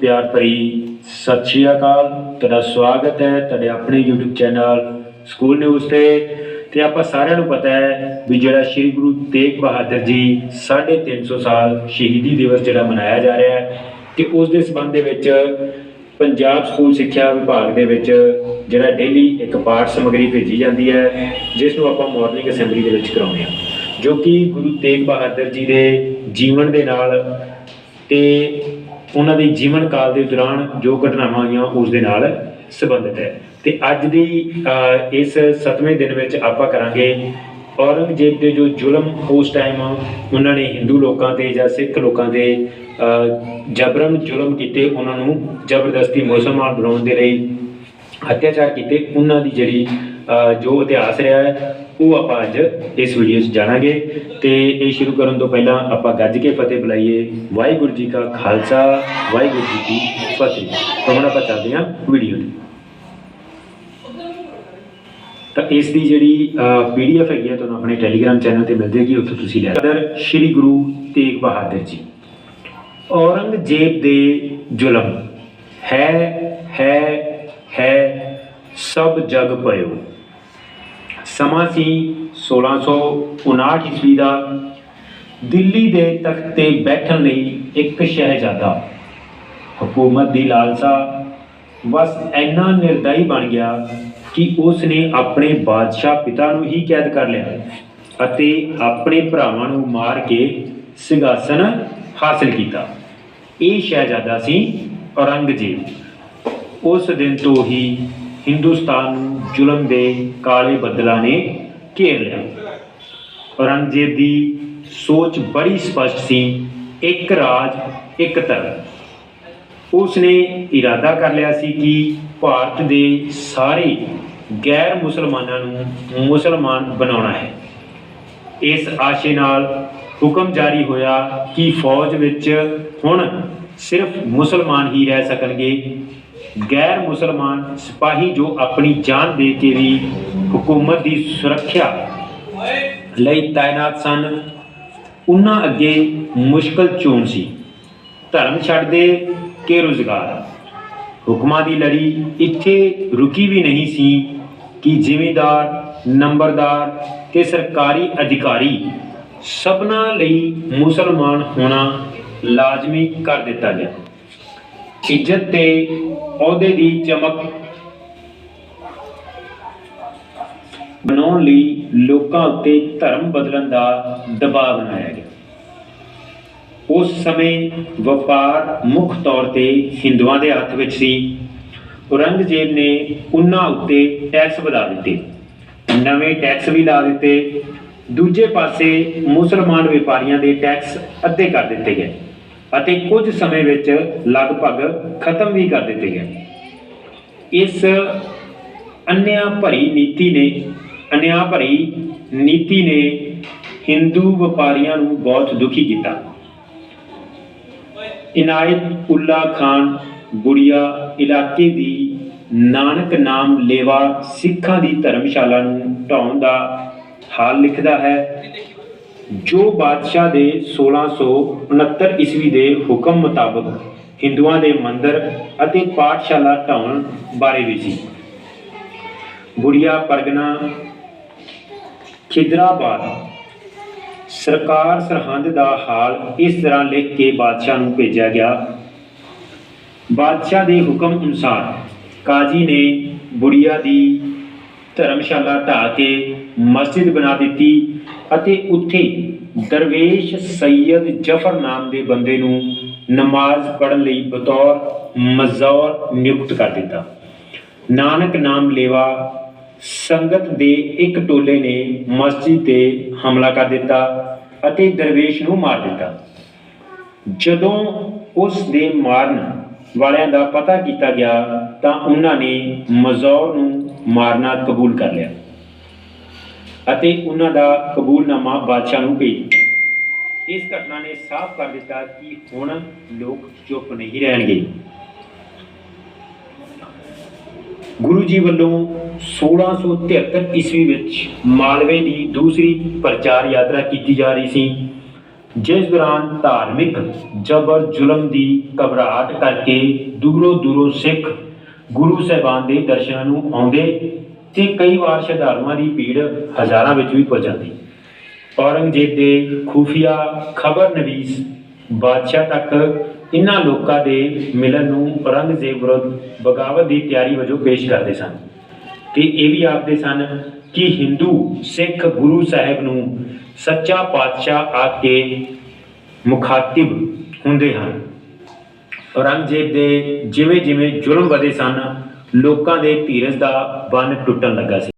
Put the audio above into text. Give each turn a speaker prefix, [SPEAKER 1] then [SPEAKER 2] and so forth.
[SPEAKER 1] ਪਿਆਰ ਭਰੀ ਸਤਿ ਸ਼੍ਰੀ ਅਕਾਲ। ਤੁਹਾਡਾ ਸਵਾਗਤ ਹੈ ਤੁਹਾਡੇ ਆਪਣੇ YouTube ਚੈਨਲ ਸਕੂਲ ਨਿਊਜ਼ ਤੇ। ਤੇ ਆਪਾਂ ਸਾਰਿਆਂ ਨੂੰ ਪਤਾ ਹੈ ਵੀ ਜਿਹੜਾ ਸ੍ਰੀ ਗੁਰੂ ਤੇਗ ਬਹਾਦਰ ਜੀ 350 ਸਾਲ ਸ਼ਹੀਦੀ ਦਿਵਸ ਜਿਹੜਾ ਮਨਾਇਆ ਜਾ ਰਿਹਾ ਹੈ ਤੇ ਉਸ ਦੇ ਸੰਬੰਧ ਦੇ ਵਿੱਚ ਪੰਜਾਬ ਸਕੂਲ ਸਿੱਖਿਆ ਵਿਭਾਗ ਦੇ ਵਿੱਚ ਜਿਹੜਾ ਡੇਲੀ ਇੱਕ ਪਾਠ ਸਮੱਗਰੀ ਭੇਜੀ ਜਾਂਦੀ ਹੈ, ਜਿਸ ਨੂੰ ਆਪਾਂ ਮਾਰਨਿੰਗ ਅਸੈਂਬਲੀ ਦੇ ਵਿੱਚ ਕਰਾਉਂਦੇ ਹਾਂ, ਜੋ ਕਿ ਗੁਰੂ ਤੇਗ ਬਹਾਦਰ ਜੀ ਦੇ ਜੀਵਨ ਦੇ ਨਾਲ ਤੇ ਉਹਨਾਂ ਦੇ ਜੀਵਨ ਕਾਲ ਦੇ ਦੌਰਾਨ ਜੋ ਘਟਨਾਵਾਂ ਆਈਆਂ ਉਸ ਦੇ ਨਾਲ ਸੰਬੰਧਿਤ ਹੈ। ਤੇ ਅੱਜ ਦੀ ਇਸ 7ਵੇਂ ਦਿਨ ਵਿੱਚ ਆਪਾਂ ਕਰਾਂਗੇ ਔਰੰਗਜ਼ੇਬ ਦੇ ਜੋ ਜ਼ੁਲਮ ਉਸ ਟਾਈਮ ਉਹਨਾਂ ਨੇ ਹਿੰਦੂ ਲੋਕਾਂ ਤੇ ਜਾਂ ਸਿੱਖ ਲੋਕਾਂ ਤੇ ਅਹ, ਜਬਰਨ ਜ਼ੁਲਮ ਕੀਤੇ ਉਹਨਾਂ ਨੂੰ ਜ਼ਬਰਦਸਤੀ ਮੁਸਲਮਾਨ ਬਣਾਉਣ ਦੇ ਲਈ ਅਤਿਆਚਾਰ ਕੀਤੇ ਉਹਨਾਂ ਦੀ ਜਿਹੜੀ ਜੋ ਇਤਿਹਾਸ ਰਿਹਾ ਹੈ, ਉਹ ਆਪਾਂ ਅੱਜ ਇਸ ਵੀਡੀਓ 'ਚ ਜਾਣਾਂਗੇ। ਤੇ ਇਹ ਸ਼ੁਰੂ ਕਰਨ ਤੋਂ ਪਹਿਲਾਂ ਆਪਾਂ ਗੱਜ ਕੇ ਫਤਿਹ ਬੁਲਾਈਏ। ਵਾਹਿਗੁਰੂ ਜੀ ਕਾ ਖਾਲਸਾ, ਵਾਹਿਗੁਰੂ ਜੀ ਕੀ ਫਤਿਹ। ਤਾਂ ਹੁਣ ਆਪਾਂ ਚੱਲਦੇ ਹਾਂ ਵੀਡੀਓ ਤੇ ਤਾਂ ਇਸ ਦੀ ਜਿਹੜੀ ਪੀਡੀਐਫ ਹੈਗੀ ਹੈ ਤੁਹਾਨੂੰ ਆਪਣੇ ਟੈਲੀਗ੍ਰਾਮ ਚੈਨਲ ਤੇ ਮਿਲ ਜੇਗੀ ਉੱਥੋਂ ਤੁਸੀਂ ਲੈ ਸਕਦੇ ਸ਼੍ਰੀ ਗੁਰੂ ਤੇਗ ਬਹਾਦਰ ਜੀ। ਔਰੰਗਜ਼ੇਬ ਦੇ ਜ਼ੁਲਮ ਹੈ ਹੈ ਹੈ, ਸਭ ਜਗ ਪਇਓ ਸਮਾਂ ਸੀ 1659 ਈਸਵੀ ਦਾ। ਦਿੱਲੀ ਦੇ ਤਖਤ ਤੇ ਬੈਠਣ ਲਈ ਇੱਕ ਸ਼ਹਿਜ਼ਾਦਾ। ਹਕੂਮਤ ਦੀ ਲਾਲਸਾ ਬਸ ਇੰਨਾ ਨਿਰਦਈ ਬਣ ਗਿਆ ਕਿ ਉਸ ਨੇ ਆਪਣੇ ਬਾਦਸ਼ਾਹ ਪਿਤਾ ਨੂੰ ਹੀ ਕੈਦ ਕਰ ਲਿਆ ਅਤੇ ਆਪਣੇ ਭਰਾਵਾਂ ਨੂੰ ਮਾਰ ਕੇ ਸਿੰਘਾਸਨ ਹਾਸਲ ਕੀਤਾ। ਇਹ ਸ਼ਹਿਜ਼ਾਦਾ ਸੀ ਔਰੰਗਜ਼ੇਬ। ਉਸ ਦਿਨ ਤੋਂ ਹੀ ਹਿੰਦੁਸਤਾਨ ਨੂੰ ਜ਼ੁਲਮ ਦੇ ਕਾਲੇ ਬੱਦਲਾਂ ਨੇ ਘੇਰ ਲਿਆ। ਔਰੰਗਜ਼ੇਬ ਦੀ ਸੋਚ ਬੜੀ ਸਪਸ਼ਟ ਸੀ, ਇੱਕ ਰਾਜ, ਇੱਕ ਧਰਮ। ਉਸ ਨੇ ਇਰਾਦਾ ਕਰ ਲਿਆ ਸੀ ਕਿ ਭਾਰਤ ਦੇ ਸਾਰੇ ਗੈਰ ਮੁਸਲਮਾਨਾਂ ਨੂੰ ਮੁਸਲਮਾਨ ਬਣਾਉਣਾ ਹੈ। ਇਸ ਆਸ਼ੇ ਨਾਲ ਹੁਕਮ ਜਾਰੀ ਹੋਇਆ ਕਿ ਫੌਜ ਵਿੱਚ ਹੁਣ ਸਿਰਫ ਮੁਸਲਮਾਨ ਹੀ ਰਹਿ ਸਕਣਗੇ। ਗੈਰ ਮੁਸਲਮਾਨ ਸਿਪਾਹੀ ਜੋ ਆਪਣੀ ਜਾਨ ਦੇ ਕੇ ਵੀ ਹਕੂਮਤ ਦੀ ਸੁਰੱਖਿਆ ਲਈ ਤਾਇਨਾਤ ਸਨ, ਉਹਨਾਂ ਅੱਗੇ ਮੁਸ਼ਕਲ ਚੋਣ ਸੀ। ਧਰਮ ਛੱਡਦੇ ਕਿ ਰੁਜ਼ਗਾਰ? ਹੁਕਮਾਂ ਦੀ ਲੜੀ ਇੱਥੇ ਰੁਕੀ ਵੀ ਨਹੀਂ ਸੀ ਕਿ ਜ਼ਿਮੀਂਦਾਰ, ਨੰਬਰਦਾਰ ਤੇ ਸਰਕਾਰੀ ਅਧਿਕਾਰੀ ਸਭਨਾਂ ਲਈ ਮੁਸਲਮਾਨ ਹੋਣਾ ਲਾਜ਼ਮੀ ਕਰ ਦਿੱਤਾ ਗਿਆ। ਇੱਜ਼ਤ ਤੇ ਅਹੁਦੇ ਦੀ ਚਮਕ ਬਣਾਉਣ ਲਈ ਲੋਕਾਂ ਉੱਤੇ ਧਰਮ ਬਦਲਣ ਦਾ ਦਬਾਅ ਬਣਾਇਆ ਗਿਆ। ਉਸ ਸਮੇਂ ਵਪਾਰ ਮੁੱਖ ਤੌਰ ਤੇ ਹਿੰਦੂਆਂ ਦੇ ਹੱਥ ਵਿੱਚ ਸੀ। ਔਰੰਗਜ਼ੇਬ ਨੇ ਉਹਨਾਂ ਉੱਤੇ ਟੈਕਸ ਵਧਾ ਦਿੱਤੇ। ਨਵੇਂ ਟੈਕਸ ਵੀ ਲਾ ਦਿੱਤੇ। ਦੂਜੇ ਪਾਸੇ ਮੁਸਲਮਾਨ ਵਪਾਰੀਆਂ ਦੇ ਟੈਕਸ ਅੱਧੇ ਕਰ ਦਿੱਤੇ ਗਏ। ਅਤੇ ਕੁਝ ਸਮੇਂ ਵਿੱਚ ਲਗਭਗ ਖਤਮ ਵੀ ਕਰ ਦਿੱਤੇ ਗਏ ਇਸ ਅਨਿਆ ਭਰੀ ਨੀਤੀ ਨੇ, ਅਨਿਆ ਭਰੀ ਨੀਤੀ ਨੇ ਹਿੰਦੂ ਵਪਾਰੀਆਂ ਨੂੰ ਬਹੁਤ ਦੁਖੀ ਕੀਤਾ। ਇਨਾਇਤ ਉੱਲਾ ਖਾਨ ਗੁੜੀਆ ਇਲਾਕੇ ਦੀ ਨਾਨਕ ਨਾਮ ਲੇਵਾ ਸਿੱਖਾਂ ਦੀ ਧਰਮਸ਼ਾਲਾ ਨੂੰ ਢਾਉਣ ਦਾ ਹਾਲ ਲਿਖਦਾ ਹੈ। ਜੋ ਬਾਦਸ਼ਾਹ ਦੇ 1669 ਈਸਵੀ ਦੇ ਹੁਕਮ ਮੁਤਾਬਕ ਹਿੰਦੂਆਂ ਦੇ ਮੰਦਰ ਅਤੇ ਪਾਠਸ਼ਾਲਾ ਢਾਉਣ ਬਾਰੇ ਵੀ ਸੀ। ਬੁੜੀਆ ਪਰਗਨਾ ਖਿਦਰਾਬਾਦ। ਸਰਕਾਰ ਸਰਹੰਦ ਦਾ ਹਾਲ ਇਸ ਤਰ੍ਹਾਂ ਲਿਖ ਕੇ ਬਾਦਸ਼ਾਹ ਨੂੰ ਭੇਜਿਆ ਗਿਆ। ਬਾਦਸ਼ਾਹ ਦੇ ਹੁਕਮ ਅਨੁਸਾਰ ਕਾਜ਼ੀ ਨੇ ਬੁੜੀਆ ਦੀ ਧਰਮਸ਼ਾਲਾ ਢਾ ਕੇ ਮਸਜਿਦ ਬਣਾ ਦਿੱਤੀ ਅਤੇ ਉੱਥੇ ਦਰਵੇਸ਼ ਸੈਯਦ ਜਫਰ ਨਾਮ ਦੇ ਬੰਦੇ ਨੂੰ ਨਮਾਜ਼ ਪੜ੍ਹਨ ਲਈ ਬਤੌਰ ਮਜ਼ੌਰ ਨਿਯੁਕਤ ਕਰ ਦਿੱਤਾ। ਨਾਨਕ ਨਾਮ ਲੇਵਾ ਸੰਗਤ ਦੇ ਇੱਕ ਟੋਲੇ ਨੇ ਮਸਜਿਦ ਤੇ ਹਮਲਾ ਕਰ ਦਿੱਤਾ ਅਤੇ ਦਰਵੇਸ਼ ਨੂੰ ਮਾਰ ਦਿੱਤਾ। ਜਦੋਂ ਉਸ ਦੇ ਮਾਰਨ ਵਾਲਿਆਂ ਦਾ ਪਤਾ ਕੀਤਾ ਗਿਆ ਤਾਂ ਉਹਨਾਂ ਨੇ ਮਜ਼ੌਰ ਨੂੰ ਮਾਰਨਾ ਕਬੂਲ ਕਰ ਲਿਆ ਅਤੇ ਉਹਨਾਂ ਦਾ ਕਬੂਲਨਾਮਾ ਬਾਦਸ਼ਾਹ ਨੂੰ ਭੇਜ ਇਸ ਘਟਨਾ ਨੇ ਸਾਫ਼ ਕਰ ਦਿੱਤਾ ਕਿ ਹੁਣ ਲੋਕ ਚੁੱਪ ਨਹੀਂ ਰਹਿਣਗੇ। ਗੁਰੂ ਜੀ ਵੱਲੋਂ 1673 ਈਸਵੀ ਵਿੱਚ ਮਾਲਵੇ ਦੀ ਦੂਸਰੀ ਪ੍ਰਚਾਰ ਯਾਤਰਾ ਕੀਤੀ ਜਾ ਰਹੀ ਸੀ। ਜਿਸ ਦੌਰਾਨ ਧਾਰਮਿਕ ਜ਼ਬਰ ਜ਼ੁਲਮ ਦੀ ਘਬਰਾਹਟ ਕਰਕੇ ਦੂਰੋਂ ਦੂਰੋਂ ਸਿੱਖ ਗੁਰੂ ਸਾਹਿਬਾਨ ਦੇ ਦਰਸ਼ਨਾਂ ਨੂੰ ਆਉਂਦੇ ਤੇ ਕਈ ਵਾਰ ਸ਼ਰਧਾਲੂਆਂ ਦੀ ਭੀੜ ਹਜ਼ਾਰਾਂ ਵਿੱਚ ਵੀ ਪਹੁੰਚ ਜਾਂਦੀ। ਔਰੰਗਜ਼ੇਬ ਦੇ ਖੂਫੀਆ ਖਬਰਨਵੀਸ ਬਾਦਸ਼ਾਹ ਤੱਕ ਇਨ੍ਹਾਂ ਲੋਕਾਂ ਦੇ ਮਿਲਣ ਨੂੰ ਔਰੰਗਜ਼ੇਬ ਵਿਰੁੱਧ ਬਗਾਵਤ ਦੀ ਤਿਆਰੀ ਵਜੋਂ ਪੇਸ਼ ਕਰਦੇ ਸਨ। ਤੇ ਇਹ ਵੀ ਆਖਦੇ ਸਨ ਕਿ ਹਿੰਦੂ ਸਿੱਖ ਗੁਰੂ ਸਾਹਿਬ ਨੂੰ ਸੱਚਾ ਪਾਤਸ਼ਾਹ ਆ ਕੇ ਮੁਖਾਤਿਬ ਹੁੰਦੇ ਹਨ। ਔਰੰਗਜ਼ੇਬ ਦੇ ਜਿਵੇਂ ਜਿਵੇਂ ਜ਼ੁਲਮ ਵਧੇ ਸਨ, ਲੋਕਾਂ ਦੇ ਧੀਰਜ ਦਾ ਬੰਨ ਟੁੱਟਣ ਲੱਗਾ ਸੀ।